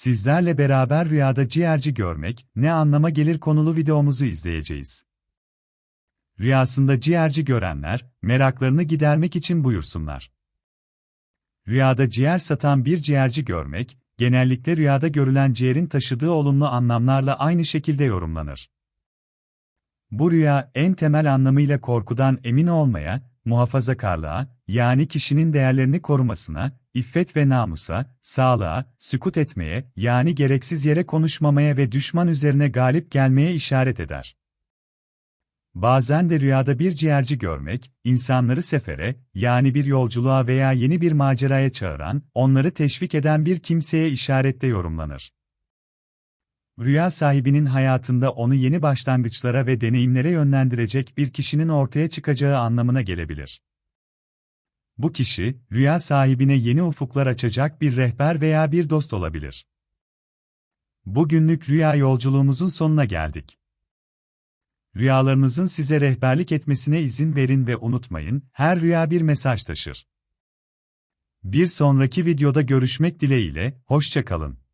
Sizlerle beraber rüyada ciğerci görmek ne anlama gelir konulu videomuzu izleyeceğiz. Rüyasında ciğerci görenler, meraklarını gidermek için buyursunlar. Rüyada ciğer satan bir ciğerci görmek, genellikle rüyada görülen ciğerin taşıdığı olumlu anlamlarla aynı şekilde yorumlanır. Bu rüya en temel anlamıyla korkudan emin olmaya, muhafazakarlığa, yani kişinin değerlerini korumasına, iffet ve namusa, sağlığa, sükut etmeye, yani gereksiz yere konuşmamaya ve düşman üzerine galip gelmeye işaret eder. Bazen de rüyada bir ciğerci görmek, insanları sefere, yani bir yolculuğa veya yeni bir maceraya çağıran, onları teşvik eden bir kimseye işarette yorumlanır. Rüya sahibinin hayatında onu yeni başlangıçlara ve deneyimlere yönlendirecek bir kişinin ortaya çıkacağı anlamına gelebilir. Bu kişi, rüya sahibine yeni ufuklar açacak bir rehber veya bir dost olabilir. Bugünlük rüya yolculuğumuzun sonuna geldik. Rüyalarınızın size rehberlik etmesine izin verin ve unutmayın, her rüya bir mesaj taşır. Bir sonraki videoda görüşmek dileğiyle, hoşça kalın.